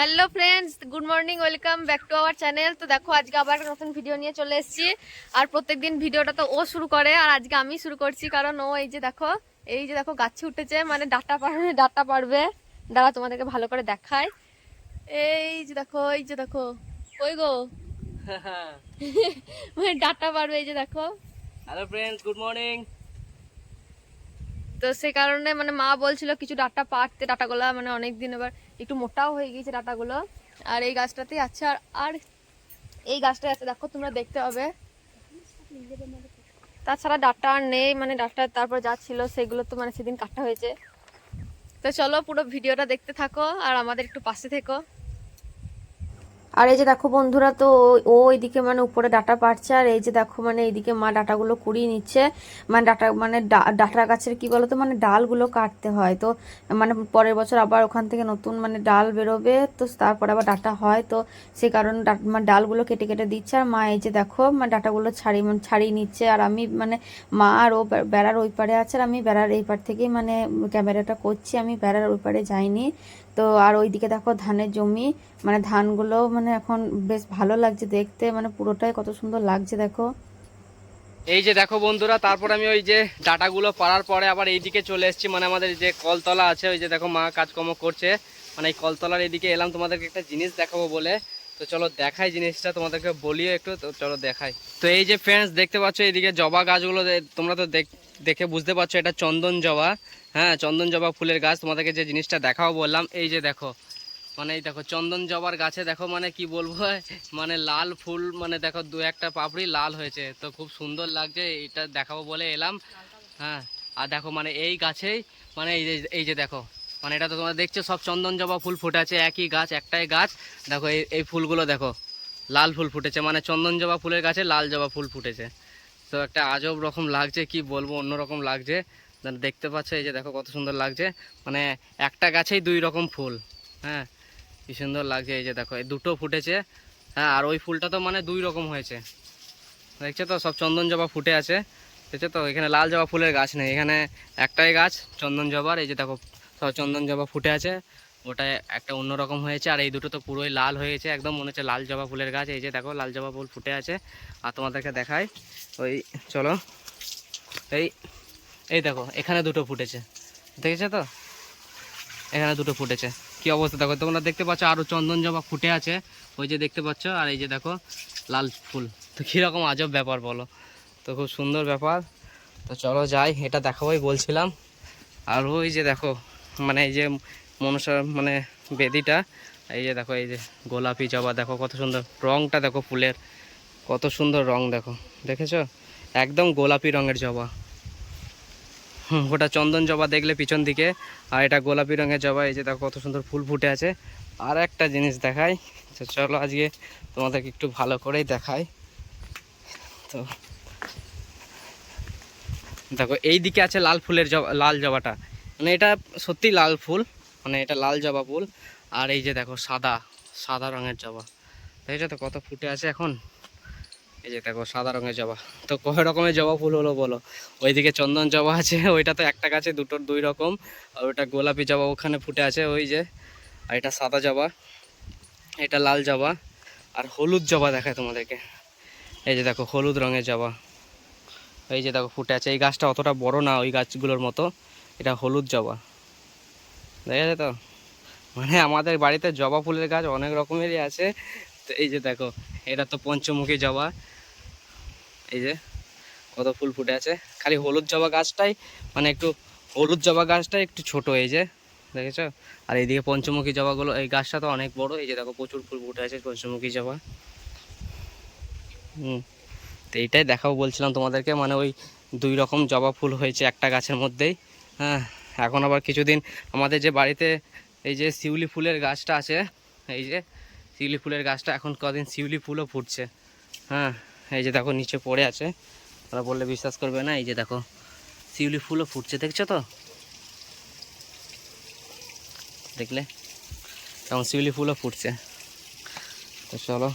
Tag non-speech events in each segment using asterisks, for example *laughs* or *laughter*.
Hello friends good morning welcome back to our channel. তো দেখো আজকে আবার একটা নতুন ভিডিও নিয়ে চলে এসেছি। আর প্রত্যেকদিন ভিডিওটা তো ও শুরু করে আর আজকে আমি শুরু করছি কারণ ও এই যে দেখো এই যে দেখো গাছে উঠেছে মানে ডাটা পারবে ডাটা পারবে। দাঁড়া তোমাদেরকে ভালো করে দেখায় এই যে দেখো এই যে দেখো ওই গো। *laughs* মানে ডাটা পারবে এই যে দেখো। Hello friends good morning. তো সে কারণে মানে মা বলছিল কিছু ডাটা পারতে ডাটাগুলো মানে অনেক দিন এবার একটু মোটাও হয়ে গিয়েছে ডাটাগুলো। আর এই গাছটাতে আছে, আর আর এই গাছটা আছে, দেখো তোমরা দেখতে হবে তাছাড়া ডাটা আর নেই মানে ডাটা তারপর যা ছিল সেগুলো তো মানে সেদিন কাটা হয়েছে। তো চলো পুরো ভিডিওটা দেখতে থাকো, আর আমাদের একটু পাশে থেকো। আর এই যে দেখো বন্ধুরা, তো ও- এইদিকে মানে উপরে ডাটা পারছে আর এই যে দেখো মানে এইদিকে মা ডাটাগুলো কুড়িয়ে নিচ্ছে। মানে ডাটা মানে ডাটা গাছের কি বলতো মানে ডালগুলো কাটতে হয়। তো মানে পরের বছর আবার ওখান থেকে নতুন মানে ডাল বেরোবে, তো তারপরে আবার ডাটা হয়। তো সেই কারণে মানে ডালগুলো কেটে কেটে দিচ্ছে, আর মা এই যে দেখো মানে ডাটাগুলো ছাড়িয়ে মানে ছাড়িয়ে নিচ্ছে। আর আমি মানে মা আর ও বেড়ার ওই পারে আছে, আর আমি বেড়ার এই পার থেকেই মানে ক্যামেরাটা করছি। আমি বেড়ার ওই পারে যাইনি। তো আর ওইদিকে দেখো ধানের জমি মানে ধানগুলো মানে এখন বেশ ভালো লাগছে দেখতে মানে পুরোটাই কত সুন্দর লাগছে দেখো। এই যে দেখো বন্ধুরা, তারপর আমি ওই যে ডাটাগুলো পাড়ার পরে আবার এইদিকে চলে এসেছি মানে আমাদের যে কলতলা আছে, ওই যে দেখো মা কাজকর্ম করছে। মানে এই কলতলার এইদিকে এলাম, তোমাদেরকে একটা জিনিস দেখাবো বলে। তো চলো দেখাই জিনিসটা, তোমাদেরকে বলিও একটু, তো চলো দেখাই। তো এই যে ফ্রেন্ডস দেখতে পাচ্ছ এইদিকে জবা গাছগুলো তোমরা তো দেখ- বুঝতে পারছ এটা চন্দন জবা। হ্যাঁ চন্দন জবা ফুলের গাছ, তোমাদেরকে যে জিনিসটা দেখাবো বললাম, এই যে দেখো মানে এই দেখো, চন্দন জবার গাছে দেখো মানে কি বলব *laughs* মানে লাল ফুল মানে দেখো দু একটা পাপড়ি লাল হয়েছে, তো খুব সুন্দর লাগছে এটা দেখাবো বলে এলাম। হ্যাঁ আর দেখো মানে এই গাছেই মানে এই যে এই যে দেখো মানে এটা তো তোমরা দেখছ, সব চন্দন জবা ফুল ফুটে আছে একই গাছ, একটাই গাছ। দেখো, এই এই ফুলগুলো দেখো, লাল ফুল ফুটেছে মানে চন্দন জবা ফুলের গাছে লাল জবা ফুল ফুটেছে। তো একটা আজব রকম লাগছে, কি বলব, অন্যরকম লাগছে। দেখতে পাচ্ছ, এই যে দেখো কত সুন্দর লাগছে। মানে একটা গাছেই দুই রকম ফুল হ্যাঁ? কি সুন্দর লাগছে, এই যে দেখো, এই দুটো ফুটেছে হ্যাঁ? আর ওই ফুলটা তো মানে দুই রকম হয়েছে। দেখছ তো, সব চন্দন জবা ফুটে আছে। দেখছ তো, এখানে লাল জবা ফুলের গাছ নেই, এখানে একটাই গাছ, চন্দন জবার, এই যে দেখো চন্দন জবা ফুটে আছে। ওটা একটা অন্যরকম হয়েছে, আর এই দুটো তো পুরোই লাল হয়েছে একদম। মনে হচ্ছে লাল জবা ফুলের গাছ। এই যে দেখো, লাল জবা ফুল ফুটে আছে। আর তোমাদেরকে দেখাই, ওই চলো, এই এই দেখো, এখানে দুটো ফুটেছে। দেখেছ তো? এখানে দুটো ফুটেছে। কি অবস্থা? দেখো, তোমরা দেখতে পাচ্ছ আরও চন্দন জবা ফুটে আছে। ওই যে দেখতে পাচ্ছ, আর এই যে দেখো, লাল ফুল। তো কীরকম আজব ব্যাপার বলো? তো খুব সুন্দর ব্যাপার। তো চলো যাই, এটা দেখাবোই বলছিলাম। আর ওই যে দেখো মানে এই যে মনসা মানে বেদিটা, এই যে দেখো, এই যে গোলাপি জবা, দেখো কত সুন্দর রংটা, দেখো ফুলের, কত সুন্দর রং, দেখো, দেখেছ? একদম গোলাপি রঙের জবা। ওটা চন্দন জবা দেখলে পিছন দিকে, আর এটা গোলাপি রঙের জবা, এই যে দেখো কত সুন্দর ফুল ফুটে আছে। আর একটা জিনিস দেখাই চলো আজকে তোমাদেরকে একটু ভালো করেই দেখাই। তো দেখো এই দিকে আছে লাল ফুলের জবা, লাল জবাটা। মানে এটা সত্যি লাল ফুল মানে এটা লাল জবা ফুল। আর এই যে দেখো সাদা সাদা রঙের জবা। দেখেছ তো কত ফুটে আছে এখন। এই যে দেখো সাদা রঙের জবা। তো কয় রকমের জবা ফুল হলো বলো? ওইদিকে চন্দন জবা আছে, *laughs* ওইটা তো একটা গাছে দুটোর দুই রকম। আর ওটা গোলাপি জবা ওখানে ফুটে আছে, ওই যে। আর এটা সাদা জবা, এটা লাল জবা, আর হলুদ জবা দেখায় তোমাদেরকে। এই যে দেখো হলুদ রঙের জবা। এই যে দেখো ফুটে আছে। এই গাছটা অতটা বড় না, ওই গাছগুলোর মতো। এটা হলুদ জবা। দেখা যায় তো? মানে আমাদের বাড়িতে জবা ফুলের গাছ অনেক রকমেরই আছে। তো এই যে দেখো, এটা তো পঞ্চমুখী জবা। এই যে কত ফুল ফুটে আছে। খালি হলুদ জবা গাছটাই মানে একটু হলুদ জবা গাছটাই একটু ছোট, এই যে। দেখেছ? আর এইদিকে পঞ্চমুখী জবাগুলো, এই গাছটা তো অনেক বড়। এই যে দেখো, প্রচুর ফুল ফুটে আছে পঞ্চমুখী জবা। হুম। তো এইটাই দেখাবো বলছিলাম তোমাদেরকে। মানে ওই দুই রকম জবা ফুল হয়েছে একটা গাছের মধ্যেই। এখন আবার কিছুদিন আমাদের যে বাড়িতে এই যে শিউলি ফুলের গাছটা আছে, এই যে শিউলি ফুলের গাছটা এখন কদিন শিউলি ফুলও ফুটছে। হ্যাঁ এই যে দেখো নিচে পড়ে আছে, ওরা বললে বিশ্বাস করবে না, এই যে দেখো শিউলি ফুলও ফুটছে, দেখছ তো? দেখলে? এখন শিউলি ফুলও ফুটছে। তো চলো।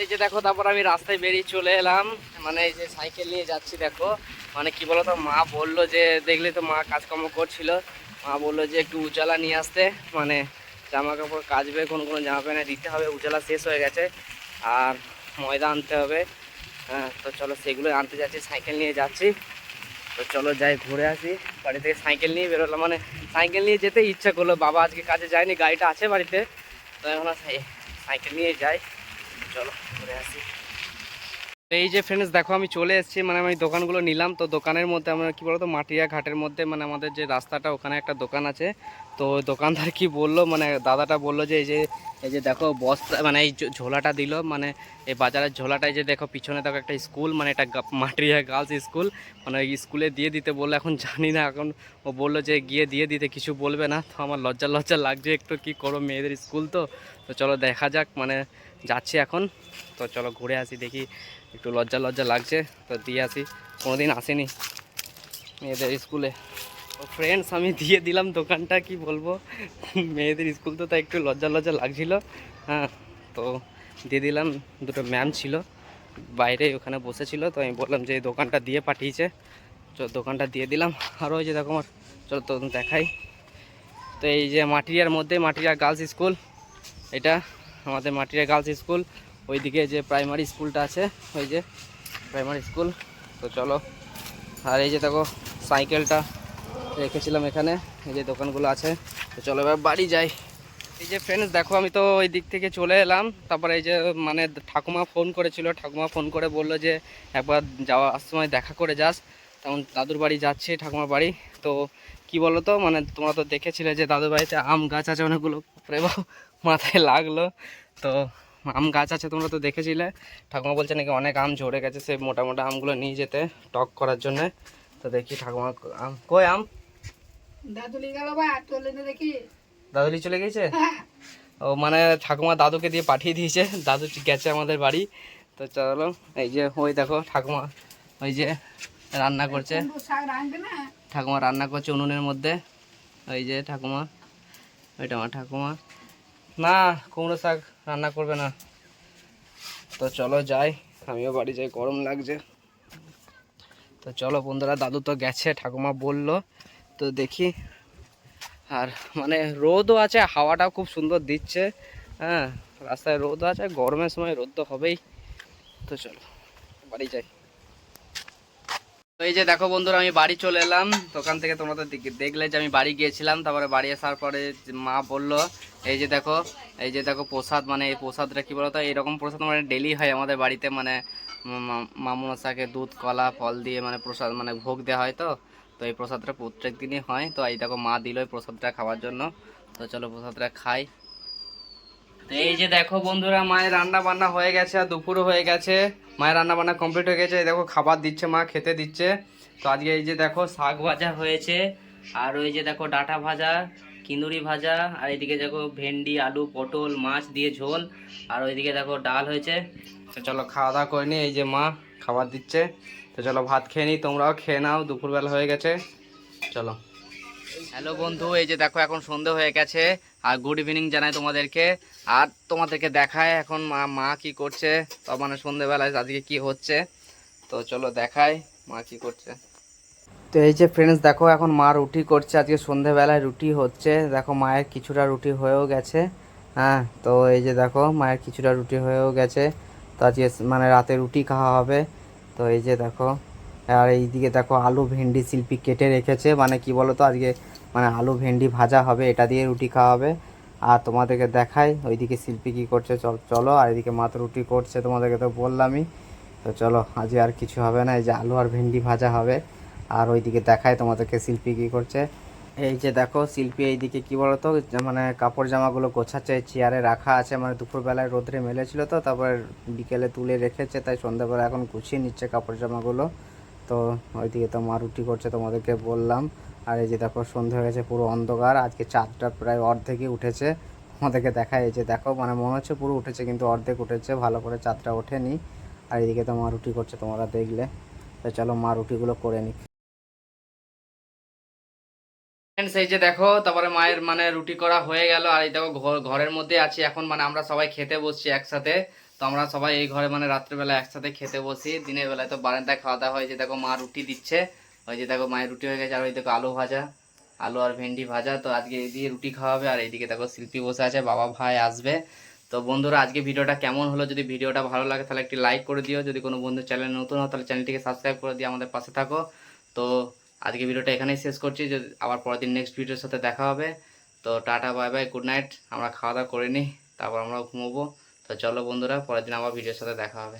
এই যে দেখো, তারপর আমি রাস্তায় বেরিয়ে চলে এলাম। মানে এই যে সাইকেল নিয়ে যাচ্ছি, দেখো। মানে কি বলতো, মা বলল যে, দেখলে তো মা কাজকর্ম করছিল। মা বলল যে, একটু উজালা নিয়ে আসতে। মানে জামা কাপড় কাচবে, কোনো কোনো জামা প্যান্ট দিতে হবে, উজালা শেষ হয়ে গেছে। আর ময়দা আনতে হবে। হ্যাঁ তো চলো সেগুলো আনতে যাচ্ছি, সাইকেল নিয়ে যাচ্ছি। তো চলো যাই ঘুরে আসি। বাড়ি থেকে সাইকেল নিয়ে বেরোলাম। মানে সাইকেল নিয়ে যেতে ইচ্ছা করল। বাবা আজকে কাজে যায়নি, গাড়িটা আছে বাড়িতে। তো এখন সাইকেল নিয়ে যাই। চলো এই যে ফ্রেন্ডস দেখো আমি চলে এসেছি মানে আমি দোকানগুলো নিলাম, তো দোকানের মধ্যে আমরা কি বলতো, মাটিয়া ঘাটের মধ্যে মানে আমাদের যে রাস্তাটা, ওখানে একটা দোকান আছে। তো দোকানদার কি বলল মানে দাদাটা বলল যে, এই যে এই যে দেখো, বস্তা মানে এই ঝোলাটা দিল মানে এই বাজারের ঝোলাটাই যে দেখো, পিছনে দেখো একটা স্কুল মানে এটা মাটিয়া গার্লস স্কুল মানে স্কুলে দিয়ে দিতে বলল, এখন জানি না, এখন ও বলল যে, গিয়ে দিয়ে দিতে, কিছু বলবে না, তো আমার লজ্জা লজ্জা লাগছে, একটু কি করো মেয়েদের স্কুল তো। তো চলো দেখা যাক মানে যাচ্ছি এখন। তো চলো ঘুরে আসি, দেখি একটু লজ্জা লজ্জা লাগছে। তো দিয়ে আসি। কোনোদিন আসেনি মেয়েদের স্কুলে। তো ফ্রেন্ডস আমি দিয়ে দিলাম দোকানটা, কি বলব? মেয়েদের স্কুল তো তাই একটু লজ্জা লজ্জা লাগছিল। হ্যাঁ তো দিয়ে দিলাম। দুটো ম্যাম ছিল। বাইরে ওখানে বসেছিল, তো আমি বললাম যে দোকানটা দিয়ে পাঠিয়েছে। তো দোকানটা দিয়ে দিলাম। আর ওই যে দেখো আমার, চলো তো দেখাই। তো এই যে মাটিরিয়ার মধ্যে মাটিরিয়া গার্লস স্কুল এটা আমাদের মাটিয়া গার্লস স্কুল, ওইদিকে যে প্রাইমারি স্কুলটা আছে, ওই যে প্রাইমারি স্কুল। তো চলো, আর এই যে দেখো, সাইকেলটা রেখেছিলাম এখানে, এই যে দোকানগুলো আছে। তো চলো এবার বাড়ি যাই। এই যে ফ্রেন্ডস দেখো, আমি তো ওই দিক থেকে চলে এলাম। তারপরে এই যে মানে ঠাকুমা ফোন করেছিল, ঠাকুমা ফোন করে বলল যে, একবার যাওয়ার সময় দেখা করে যাস। তখন দাদুর বাড়ি যাচ্ছে, ঠাকুমার বাড়ি। তো কি বলো তো মানে তোমরা তো দেখেছিলে যে, দাদুর বাড়িতে আম গাছ আছে অনেকগুলো। মাথায় লাগল। তো আম গাছ আছে তোমরা তো দেখেছিলে। ঠাকুমা বলছে নাকি অনেক আম ঝরে গেছে সে মোটা মোটা আমগুলো নিয়ে যেতে টক করার জন্যে। তো দেখি ঠাকুমা আম। কই আম? দাদুলি গেল বা চলে দেখি। দাদুলি চলে গেছে ও মানে ঠাকুমা দাদুকে দিয়ে পাঠিয়ে দিয়েছে দাদু গেছে আমাদের বাড়ি। তো চলো এই যে ওই দেখো ঠাকুমা ওই যে রান্না করছে। ঠাকুমা রান্না করছে উনুনের মধ্যে। ওই যে ঠাকুমা ওইটা আমার ঠাকুমা। না, কুমড়ো শাক রান্না করবে না। তো চলো যাই, আমিও বাড়ি যাই, গরম লাগছে। তো চলো বন্ধুরা, দাদু তো গেছে, ঠাকুমা বলল। তো দেখি, আর মানে রোদও আছে, হাওয়াটাও খুব সুন্দর দিচ্ছে। হ্যাঁ রাস্তায় রোদও আছে, গরমের সময় রোদ তো হবেই। তো চলো, বাড়ি যাই। তো এই যে দেখো বন্ধুরা, আমি বাড়ি চলে এলাম। দোকান থেকে তোমরা তো দেখলে যে আমি বাড়ি গিয়েছিলাম, তারপরে বাড়ি আসার পরে মা বলল, এই যে দেখো, এই যে দেখো প্রসাদ মানে এই প্রসাদটা কি বলতো, এরকম প্রসাদ মানে ডেলি হয় আমাদের বাড়িতে মানে মামুনাশাকে দুধ, কলা, ফল দিয়ে মানে প্রসাদ মানে ভোগ দেওয়া হয় তো। তো এই প্রসাদটা প্রত্যেক দিনই হয়। তো এই দেখো মা দিল এই প্রসাদটা খাওয়ার জন্য। তো চলো প্রসাদটা খাই। তো এই যে দেখো বন্ধুরা, মায়ের রান্না বান্না হয়ে গেছে আর দুপুরও হয়ে গেছে। মায়ের রান্না বান্না কমপ্লিট হয়ে গেছে। এই দেখো খাবার দিচ্ছে মা, খেতে দিচ্ছে। তো আজকে এই যে দেখো শাক ভাজা হয়েছে। আর ওই যে দেখো ডাঁটা ভাজা, কিন্দুরি ভাজা, আর এদিকে দেখো ভেন্ডি, আলু, পটল, মাছ দিয়ে ঝোল, আর ওইদিকে দেখো ডাল হয়েছে। তো চলো খাওয়া দাওয়া করে নি এই যে মা খাবার দিচ্ছে। তো চলো ভাত খেয়ে নিই, তোমরাও খেয়ে নাও, দুপুরবেলা হয়ে গেছে। চলো। হ্যালো বন্ধু, এই যে দেখো এখন সন্ধে হয়ে গেছে, আর গুড ইভিনিং জানাই তোমাদেরকে। আর তোমাদেরকে দেখায় এখন মা মা কি করছে তো মানে সন্ধেবেলায় আজকে কি হচ্ছে। তো চলো দেখাই মা কি করছে। তো এই যে ফ্রেন্ডস দেখো এখন মা রুটি করছে, আজকে সন্ধেবেলায় রুটি হচ্ছে। দেখো মায়ের কিছুটা রুটি হয়েও গেছে হ্যাঁ তো এই যে দেখো মায়ের কিছুটা রুটি হয়েও গেছে। তো আজকে মানে রাতে রুটি খাওয়া হবে। তো এই যে দেখো আর এইদিকে দেখো আলু ভেন্ডি শিল্পী কেটে রেখেছে। মানে কি বলো তো আজকে মানে আলু ভেন্ডি ভাজা হবে, এটা দিয়ে রুটি খাওয়া হবে। আর তোমাদেরকে দেখাই ওইদিকে শিল্পী কী করছে। চল, চলো, আর এদিকে মাত্র রুটি করছে, তোমাদেরকে তো বললামই। তো চলো, আজকে আর কিছু হবে না, এই যে আলু আর ভেন্ডি ভাজা হবে। আর ওইদিকে দেখায় তোমাদেরকে শিল্পী কী করছে। এই যে দেখো, শিল্পী এইদিকে কি বলতো মানে কাপড় জামাগুলো গোছাচ্ছে, চেয়ারে রাখা আছে। মানে দুপুরবেলায় রোদ্রে মেলেছিল তো, তারপর বিকেলে তুলে রেখেছে, তাই সন্ধ্যাবেলা এখন গুছিয়ে নিচ্ছে কাপড় জামাগুলো। তো ওইদিকে তো মা রুটি করছে, তোমাদেরকে বললাম। আর এই যে দেখো, সন্ধে হয়ে গেছে, পুরো অন্ধকার। আজকে চাঁদটা প্রায় অর্ধেকই উঠেছে। তোমাদেরকে দেখায়, এই যে দেখো মানে মনে হচ্ছে পুরো উঠেছে, কিন্তু অর্ধেক উঠেছে। ভালো করে চাঁদটা ওঠেনি। আর এদিকে তো মা রুটি করছে, তোমরা দেখলে। তো চলো, মা রুটিগুলো করে নিই। এই যে দেখো, তারপরে মায়ের মানে রুটি করা হয়ে গেল। আর এই দেখো, ঘর- ঘরের মধ্যে আছি। এখন মানে আমরা সবাই খেতে বসছি একসাথে। তো আমরা সবাই এই ঘরে মানে রাত্রেবেলা একসাথে খেতে বসি। দিনের বেলায় তো বারান্দায় খাওয়া দাওয়া হয় যে দেখো মা রুটি দিচ্ছে, ওই যে দেখো মায়ের রুটি হয়ে গেছে, আর ওই দেখো আলু ভাজা, আলু আর ভেন্ডি ভাজা। তো আজকে এই দিয়ে রুটি খাওয়া হবে আর এইদিকে দেখো শিল্পী বসে আছে, বাবা ভাই আসবে। তো বন্ধুরা, আজকে ভিডিওটা কেমন হলো যদি ভিডিওটা ভালো লাগে, তাহলে একটি লাইক করে দিও। যদি কোনো বন্ধু চ্যানেল নতুন হয়, তাহলে চ্যানেলটিকে সাবস্ক্রাইব করে দিয়ে আমাদের পাশে থাকো। তো আজকে ভিডিওটা এখানেই শেষ করছি, যদি আবার পরের দিন নেক্সট ভিডিওর সাথে দেখা হবে। তো tata bye bye good night আমরা খাওয়া দাওয়া করে নিই, তারপর আমরা ঘুমোবো। তো চলো বন্ধুরা পরের দিন আবার ভিডিওর সাথে দেখা হবে।